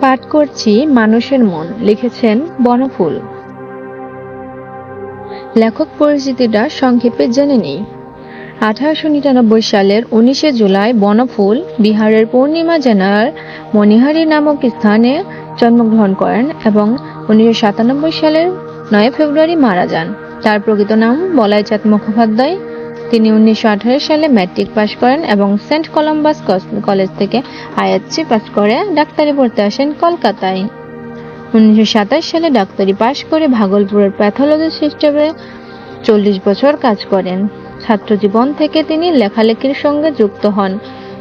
পাঠ করছি মানুষের মন, লিখেছেন বনফুল। লেখক পরিচিতিটা সংক্ষেপে জেনে নিই। আঠারোশো নিরানব্বই সালের উনিশে জুলাই বনফুল বিহারের পূর্ণিমা জেলার মণিহারি নামক স্থানে জন্মগ্রহণ করেন এবং উনিশশো সাতানব্বই সালের নয় ফেব্রুয়ারি মারা যান। তার প্রকৃত নাম বলাইচাঁদ মুখোপাধ্যায়। তিনি উনিশশো আঠারো সালে ম্যাট্রিক পাশ করেন এবং সেন্ট কলম্বাস কলেজ থেকে আইএসসি পাশ করে ডাক্তারি পড়তে আসেন কলকাতায়। উনিশশো সাতাশ সালে ডাক্তারি পাশ করে ভাগলপুরের প্যাথোলজিস্ট হিসেবে চল্লিশ বছর কাজ করেন। ছাত্র জীবন থেকে তিনি লেখালেখির সঙ্গে যুক্ত হন।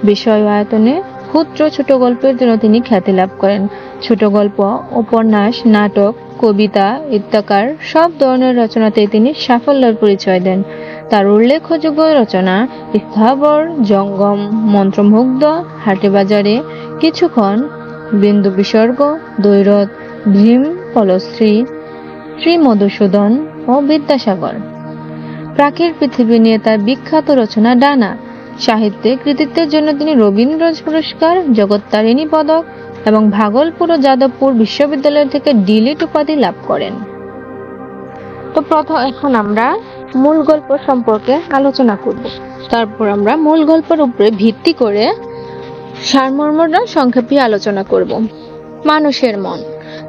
বিষয় আয়তনে ক্ষুদ্র ছোট গল্পের জন্য তিনি খ্যাতি লাভ করেন। ছোট গল্প, উপন্যাস, নাটক, কবিতা ইত্যাকার সব ধরনের রচনাতেই তিনি সাফল্যের পরিচয় দেন। তার উল্লেখযোগ্য রচনা স্থাবর জঙ্গম মন্ত্রমুগ্ধ হাটে কিছুক্ষণ বিন্দু বিসর্গ, দৈরথ, ভীম ফলশ্রী শ্রী মধুসূদন ও বিদ্যাসাগর। প্রাকের পৃথিবী নিয়ে তার বিখ্যাত রচনা ডানা। সাহিত্যে কৃতিত্বের জন্য তিনি রবীন্দ্র পুরস্কার, জগত্তারিণী পদক এবং ভাগলপুর ও যাদবপুর বিশ্ববিদ্যালয় থেকে ডিলিট উপাধি লাভ করেন। তো প্রথম এখন আমরা মূল গল্প সম্পর্কে আলোচনা করব। তারপর আমরা মূল গল্পের উপরে ভিত্তি করে সারমর্মটা সংক্ষেপে আলোচনা করব। মানুষের মন,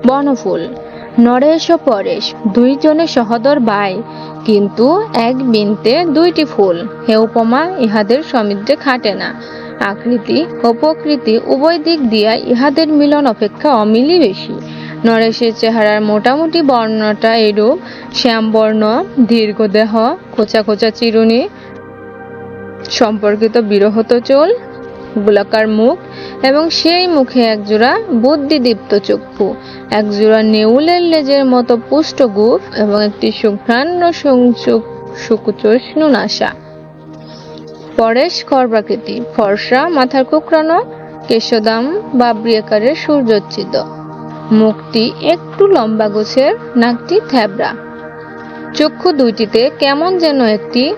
বনফুল, নরেশ ও পরেশ, দুইজনে সহদর ভাই কিন্তু এক বিনতে দুইটি ফুল হে উপমা ইহাদের সমৃদ্ধে খাটে না। আকৃতি ও প্রকৃতি উভয় দিক দিয়া ইহাদের মিলন অপেক্ষা অমিলই বেশি। নরেশের চেহারার মোটামুটি বর্ণটা এরূপ শ্যামবর্ণ, দীর্ঘদেহ, খোঁচা খোঁচা চিরুনি, সম্পর্কিত বিরহত চোল, গোলাকার মুখ, এবং সেই মুখে একজোড়া বুদ্ধিদীপ্ত চক্ষু, একজোড়া নেউলের লেজের মতো পুষ্ট গুফ এবং একটি সংচুক সুকুচষ্ণু নাসা। পরেশ খরপ্রাকৃতি ফর্সা মাথার কুকরানো কেশদাম, বাবরি আকারের সূর্যোচ্ছিত মুখটি একটু লম্বা গোছের নাকটি থ্যাবড়া। চক্ষু দুইটিতে কেমন যেন একটি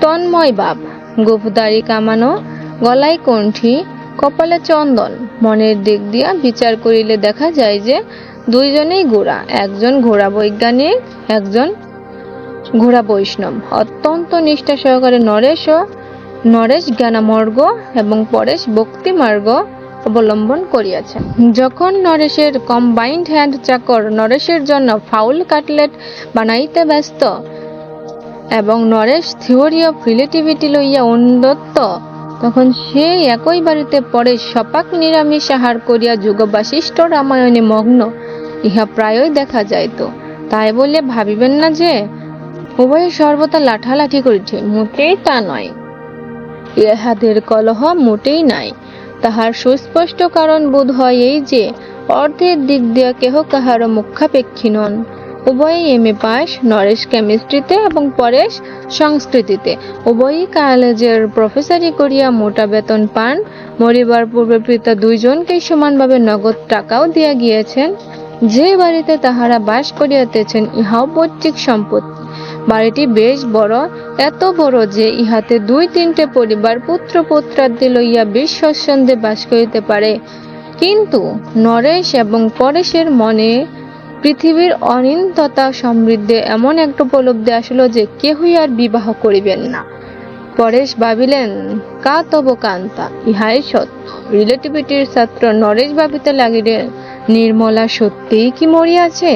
তন্ময় ভাব। গোফদারি কামানো, গলায় কণ্ঠি, কপালে চন্দন। মনের দিক দিয়া বিচার করিলে দেখা যায় যে দুইজনেই ঘোড়া একজন ঘোড়া বৈজ্ঞানিক, একজন ঘোড়া বৈষ্ণব। অত্যন্ত নিষ্ঠা সহকারে নরেশ ও নরেশ জ্ঞানামর্গ এবং পরেশ ভক্তি মার্গ অবলম্বন করিয়াছেন যখন নরেশের কম্বাইন্ড হ্যান্ড চাকর নরেশের জন্য ফাউল কাটলেট বানাইতে ব্যস্ত এবং নরেশ থিওরি অফ রিলেটিভিটি লইয়া উন্নত তখন সেই একই বাড়িতে পরে সপাক নিরামিষ আহার করিয়া যুগ বাশিষ্ঠ রামায়ণে মগ্ন, ইহা প্রায়ই দেখা যাইত। তাই বলে ভাবিবেন না যে, উভয়ে সর্বদা লাঠালাঠি করিছে মোটেই তা নয়। ইহাদের কলহ মোটেই নাই। তাহার সুস্পষ্ট কারণ বোধ হয় এই যে অর্ধের দিক দিয়া কেহ কাহারও মুখাপেক্ষী নন। উভয়ই এম এ পাস, নরেশ কেমিস্ট্রিতে এবং পরেশ সংস্কৃতিতে। উভয়ই কলেজের প্রফেসরি করিয়া মোটা বেতন পান। মরিবার পূর্বে পিতা দুইজনকেই সমানভাবে নগদ টাকাও দিয়া গিয়েছেন। যে বাড়িতে তাহারা বাস করিয়াতেছেন, ইহাও পৈতৃক সম্পত্তি। বাড়িটি বেশ বড়, এত বড় যে ইহাতে দুই তিনটে পরিবার পুত্র পুত্রাদি লইয়া বেশ স্বচ্ছন্দে বাস করিতে পারে। কিন্তু নরেশ এবং পরেশের মনে পৃথিবীর অনিন্ততা সমৃদ্ধে এমন একটা উপলব্ধি আসলো যে কেহই আর বিবাহ করিবেন না। পরেশ ভাবিলেন, কা তব কান্তা? ইহাই সত্য। রিলেটিভিটির ছাত্র নরেশ ভাবিতে লাগিলেন নির্মলা সত্যিই কি মরিয়াছে?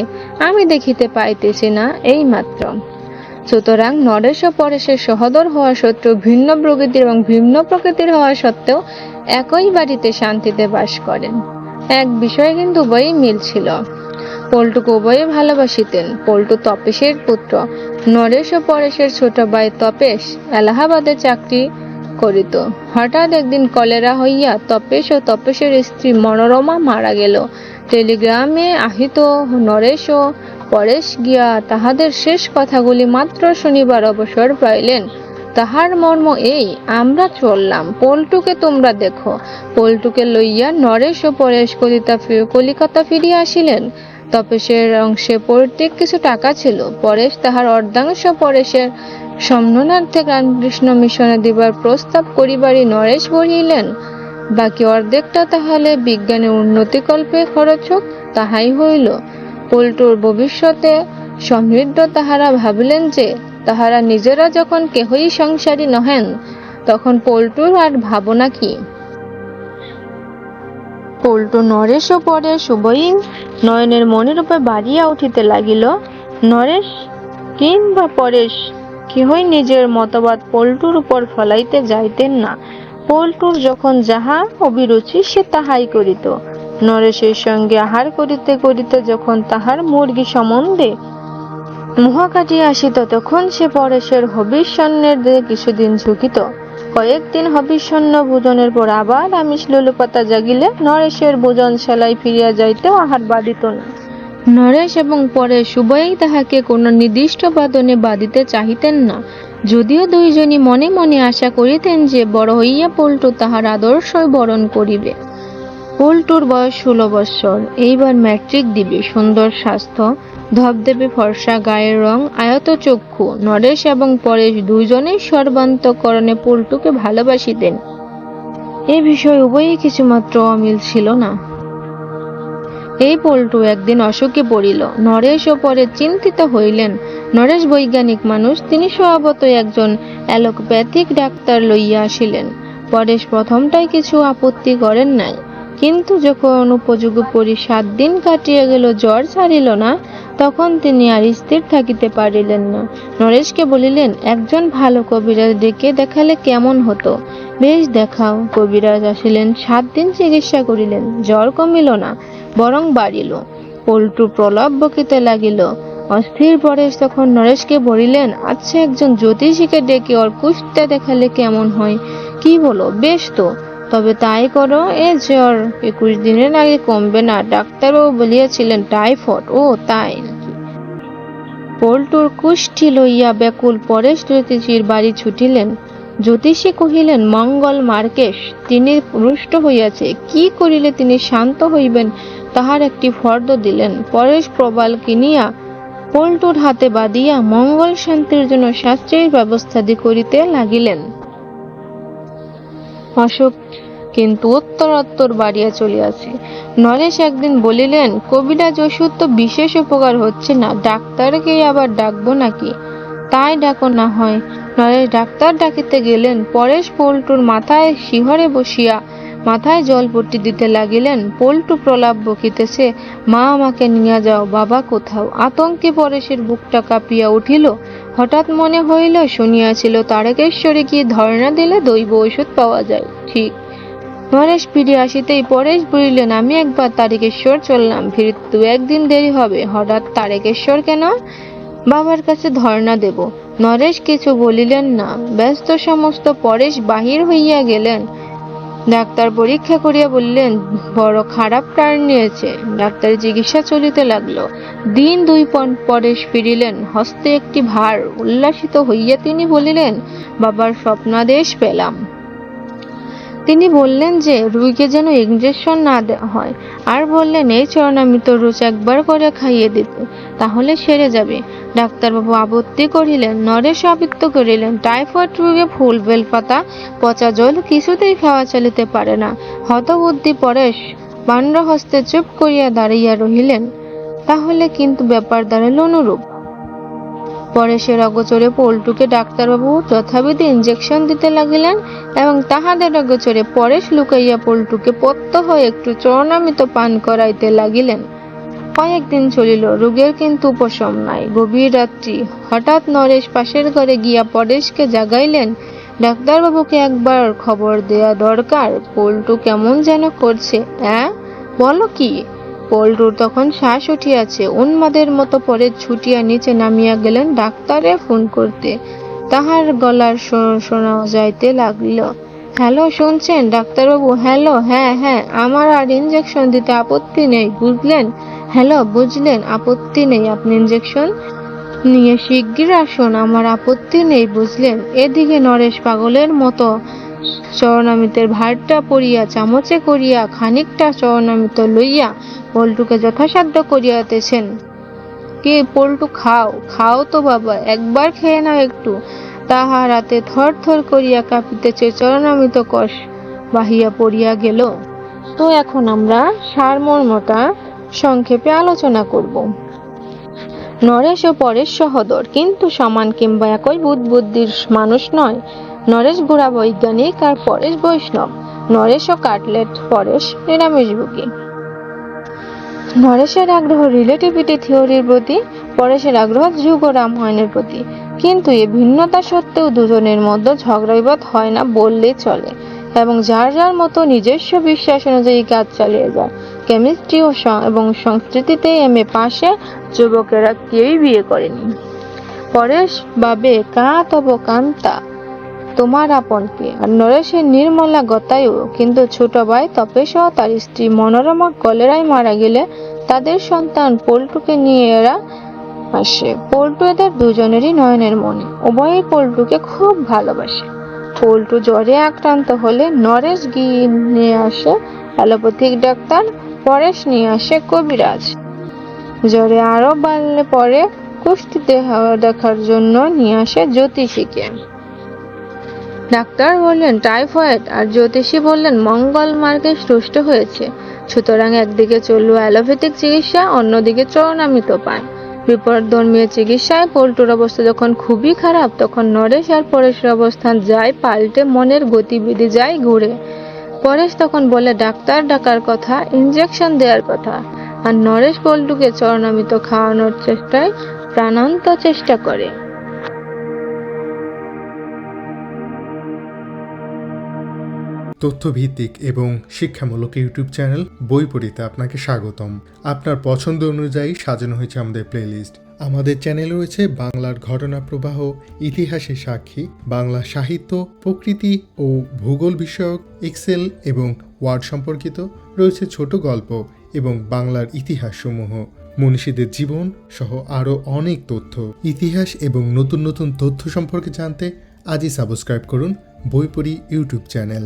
আমি দেখিতে পাইতেছি না, এই মাত্র। সুতরাং নরেশ ও পরেশের সহদর হওয়া সত্ত্বেও ভিন্ন প্রকৃতির এবং ভিন্ন প্রকৃতির হওয়া সত্ত্বেও একই বাড়িতে শান্তিতে বাস করেন। এক বিষয়ে কিন্তু উভয়ই মিল ছিল। পল্টুকে উভয়ে ভালোবাসিতেন। পল্টু তপেশের পুত্র। নরেশ ও পরেশের ছোট ভাই তপেশ এলাহাবাদে চাকরি করিত। হঠাৎ একদিন কলেরা হইয়া তপেশ ও তপেশের স্ত্রী মনোরমা মারা গেল। টেলিগ্রামে আহিত নরেশ ও পরেশ গিয়া তাহাদের শেষ কথাগুলি মাত্র শুনিবার অবসর পাইলেন। তাহার মর্ম এই, আমরা চললাম, পল্টুকে তোমরা দেখো। পল্টুকে লইয়া নরেশ ও পরেশ কলিতা কলিকাতা ফিরিয়া আসিলেন। তপেশের অংশে পৈতৃক কিছু টাকা ছিল। পরেশ তাহার অর্ধাংশ পরেশের সম্মানার্থে রামকৃষ্ণ মিশনে দিবার প্রস্তাব করিবারই নরেশ বলিলেন বাকি অর্ধেকটা তাহলে বিজ্ঞানের উন্নতিকল্পে খরচ হোক, তাহাই হইল। পল্টুর ভবিষ্যতে সমৃদ্ধ তাহারা ভাবিলেন যে, তাহারা নিজেরা যখন কেহই সংসারী নহেন, তখন পল্টুর আর ভাবনা কি? পল্টু নরেশ ও পরে শুভই নয়নের মনিরূপে বাড়িয়া উঠিতে লাগিল। নরেশ কিংবা পরেশ, কেহই নিজের মতবাদ পল্টুর উপর ফলাইতে যাইতেন না। পল্টুর যখন যাহা অভিরুচি, সে তাহাই করিত। নরেশের সঙ্গে আহার করিতে করিতে যখন তাহার মুরগি সম্বন্ধে মুহা কাটিয়া আসিত, তখন সে পরেশের হবিষ্যন্নের দিকে কিছুদিন ঝুঁকিত। কয়েকদিন হবিষ্যন্ন ভোজনের পর আবার আমিষ লোলুপাতা জাগিলে নরেশের ভোজন সেলাই ফিরিয়া যাইতেও আহার বাদিত না। নরেশ এবং পরেশ উভয়েই তাহাকে কোনো নির্দিষ্ট বাদনে বাঁধিতে চাহিতেন না। যদিও দুইজনই মনে মনে আশা করিতেন যে বড় হইয়া পল্টু তাহার আদর্শই বরণ করিবে। পল্টুর বয়স ষোলো বৎসর এইবার ম্যাট্রিক দিবে। সুন্দর স্বাস্থ্য ধবধবে ফর্সা গায়ের রং, আয়ত চক্ষু। নরেশ এবং পরেশ দুইজনেই সর্বান্তকরণে পল্টুকে ভালোবাসিতেন এ বিষয়ে উভয়ই কিছুমাত্র অমিল ছিল না। এই পল্টু একদিন অসুখে পড়িল। নরেশ ও পরে চিন্তিত হইলেন। নরেশ বৈজ্ঞানিক মানুষ, তিনি স্বভাবত একজন অ্যালোপ্যাথিক ডাক্তার লইয়া আসিলেন। পরেশ প্রথমটাই কিছু আপত্তি করেন নাই। কিন্তু যখন উপযোগী পরি সাত দিন কাটিয়া গেল, জ্বর ছাড়িল না, তখন তিনি আর স্থির থাকিতে পারিলেন না। নরেশকে বলিলেন, একজন ভালো কবিরাজ ডেকে দেখালে কেমন হতো? বেশ দেখাও, কবিরাজ আসিলেন, সাত দিন চিকিৎসা করিলেন, জ্বর কমিল না, বরং বাড়িল। পল্টু প্রলাপ বকিতে লাগিল। অস্থির পরেশ তখন নরেশকে বলিলেন আচ্ছা একজন জ্যোতিষীকে ডেকে ওর কুষ্টা দেখালে কেমন হয়? কি বলো বেশ তো। তবে তাই করো, এ জ্বর। একুশ দিনের আগে কমবে না। ডাক্তারবাবু বলিয়াছিলেন, টাইফয়েড? ও, তাই পল্টুর কুষ্ঠি লইয়া ব্যাকুল পরেশ জ্যোতিষীর বাড়ি ছুটিলেন। জ্যোতিষী কহিলেন, মঙ্গল মার্কেশ, তিনি রুষ্ট হইয়াছে। কি করিলে তিনি শান্ত হইবেন? তাহার একটি ফর্দ দিলেন। পরেশ প্রবাল কিনিয়া পল্টুর হাতে বাঁধিয়া মঙ্গল শান্তির জন্য শাস্ত্রের ব্যবস্থা দি করিতে লাগিলেন। অশোক কিন্তু উত্তরোত্তর বাড়িয়া চলিয়াছে। নরেশ একদিন বলিলেন কবিরাজ ওষুধ তো বিশেষ উপকার হচ্ছে না, ডাক্তারকেই আবার ডাকবো নাকি? তাই ডাকো না হয়। নরেশ ডাক্তার ডাকিতে গেলেন, পরেশ পল্টুর মাথায় শিহরে বসিয়া মাথায় জলপট্টি দিতে লাগিলেন। পল্টু প্রলাপ বকিতেছে, মা আমাকে নিয়ে যাও, বাবা কোথাও? আতঙ্কে পরেশের বুকটা কাঁপিয়া উঠিল। হঠাৎ মনে হইল, শুনিয়াছিল, তারকেশ্বরে গিয়ে ধর্ণা দিলে দৈব ওষুধ পাওয়া যায়? ঠিক নরেশ ফিরে আসিতেই পরেশ বলিলেন আমি একবার তারকেশ্বর, চললাম ফিরতে একদিন দেরি হবে। হঠাৎ তারকেশ্বর কেন? বাবার কাছে ধর্ণা দেব। নরেশ কিছু বলিলেন না। ব্যস্ত সমস্ত পরেশ বাহির হইয়া গেলেন। ডাক্তার পরীক্ষা করিয়া বললেন, বড় খারাপ টার্ন নিয়েছে। ডাক্তারের চিকিৎসা চলিতে লাগল, দিন দুই পর পরেশ ফিরিলেন? হস্তে একটি ভার উল্লাসিত হইয়া তিনি বলিলেন, বাবার স্বপ্নাদেশ পেলাম বললেন যে, রুইকে যেন ইঞ্জেকশন না দেওয়া হয়। আর বললেন, এই চরণামৃত রোজ একবার করে খাইয়ে দিতে, তাহলে সেরে যাবে। ডাক্তারবাবু আপত্তি করিলেন, নরেশ আবৃত্ত করিলেন, টাইফয়েড রোগে ফুল, বেলপাতা, পচা জল কিছুতেই খাওয়া চলিতে পারে না। হতবুদ্ধি পরেশ পাণ্ড হস্তে চুপ করিয়া দাঁড়াইয়া রহিলেন। তাহলে কিন্তু ব্যাপার দাঁড়াল অনুরূপ। পরেশের অগোচরে পল্টুকে ডাক্তারবাবু যথাবিধি ইঞ্জেকশন দিতে লাগিলেন এবং তাহাদের অগোচরে পরেশ লুকাইয়া পল্টুকে প্রত্যহ একটু চরণামিত পান করাইতে লাগিলেন। কয়েকদিন চলিল, রোগের কিন্তু উপশম নাই। গভীর রাত্রি, হঠাৎ নরেশ পাশের ঘরে গিয়া পরেশকে জাগাইলেন। ডাক্তারবাবুকে একবার খবর দেয়া দরকার, পল্টু কেমন যেন করছে হ্যাঁ বলো কি? পল্টুর তখন শ্বাস উঠিয়াছে। উন্মাদের মতো পরে ছুটিয়া নিচে নামিয়া গেলেন ডাক্তারে ফোন করতে। তাহার গলার শোনা যাইতে লাগল। হ্যালো, শুনছেন? ডাক্তারবাবু, হ্যালো হ্যাঁ হ্যাঁ আমার আর ইঞ্জেকশন দিতে আপত্তি নেই, বুঝলেন? হ্যালো, বুঝলেন? আপত্তি নেই আপনি ইঞ্জেকশন নিয়ে। শিগগির আসুন, আমার আপত্তি নেই, বুঝলেন? এদিকে নরেশ পাগলের মতো চরণামিতের ভারটা পড়িয়া চামচে করিয়া খানিকটা চরণামিত লইয়া পল্টুকে যথাসাধ্য করিয়াতেছেন। কে, পল্টু খাও খাও তো বাবা, একবার খেয়ে নাও একটু। তাহার হাতে থর থর করিয়া কাঁপিতেছে চরণামিত কষ। বাহিয়া পড়িয়া গেল। তো এখন আমরা সারমর্মতা সংক্ষেপে আলোচনা করব। নরেশ ও পরেশ সহদর, কিন্তু সমান কিংবা একই বুধ বুদ্ধির মানুষ নয়। নরেশ বুড়া বৈজ্ঞানিক আর পরেশ বৈষ্ণব। নরেশ ও কাটলেট, পরেশ নিরামিষভোগী নরেশের আগ্রহ রিলেটিভিটি থিওরির প্রতি, পরেশের আগ্রহ যুগ ও রামায়ণের প্রতি। কিন্তু এই ভিন্নতা সত্ত্বেও দুজনের মধ্যে ঝগড়া হয় না বললেই চলে এবং যার যার মতো নিজস্ব বিশ্বাস অনুযায়ী কাজ চালিয়ে যায়। কেমিস্ট্রি ও এবং সংস্কৃতিতে এম এ পাশে যুবকেরা কেউই বিয়ে করেনি। পরেশ বাবে কা তব কান্তা তোমার আপন কে নরেশের নির্মলা গতায়ু কিন্তু ছোট ভাই তপেশ তার স্ত্রী মনোরমা কলেরায় মারা গেলে তাদের সন্তান পল্টুকে নিয়ে এরা আসে। পল্টু এদের দুজনেরই নয়নের মনে। উভয়ই পল্টুকে খুব ভালোবাসে। পল্টু জ্বরে আক্রান্ত হলে নরেশ গিয়ে নিয়ে আসে, অ্যালোপ্যাথিক ডাক্তার পরেশ নিয়ে আসে কবিরাজ। জ্বরে আরও বাড়লে পরে দেহ- দেখার জন্য নিয়ে আসে জ্যোতিষীকে। ডাক্তার বললেন, টাইফয়েড। আর জ্যোতিষী বললেন, মঙ্গল মার্গে সুষ্ট হয়েছে। সুতরাং একদিকে চলল অ্যালোপ্যাথিক চিকিৎসা, অন্যদিকে চরণামিত পান। বিপরীতধর্মীয় চিকিৎসায় পল্টুর অবস্থা যখন খুবই খারাপ, তখন নরেশ আর পরেশের অবস্থান যায় পাল্টে মনের গতিবিধি যায় ঘুরে। পরেশ তখন বলে, ডাক্তার ডাকার কথা, ইনজেকশন দেওয়ার কথা। আর নরেশ পল্টুকে চরণামিত খাওয়ানোর চেষ্টায় প্রাণান্ত চেষ্টা করে। তথ্যভিত্তিক এবং শিক্ষামূলক ইউটিউব চ্যানেল বইপড়িতে আপনাকে স্বাগতম। আপনার পছন্দ অনুযায়ী সাজানো হয়েছে আমাদের প্লেলিস্ট আমাদের চ্যানেল রয়েছে বাংলার ঘটনা প্রবাহ, ইতিহাসের সাক্ষী, বাংলা সাহিত্য, প্রকৃতি ও ভূগোল বিষয়ক এক্সেল এবং ওয়ার্ড সম্পর্কিত রয়েছে ছোট গল্প এবং বাংলার ইতিহাস সমূহ। মনীষীদের জীবন সহ আরও অনেক তথ্য। ইতিহাস এবং নতুন নতুন তথ্য সম্পর্কে জানতে আজই সাবস্ক্রাইব করুন বইপড়ি ইউটিউব চ্যানেল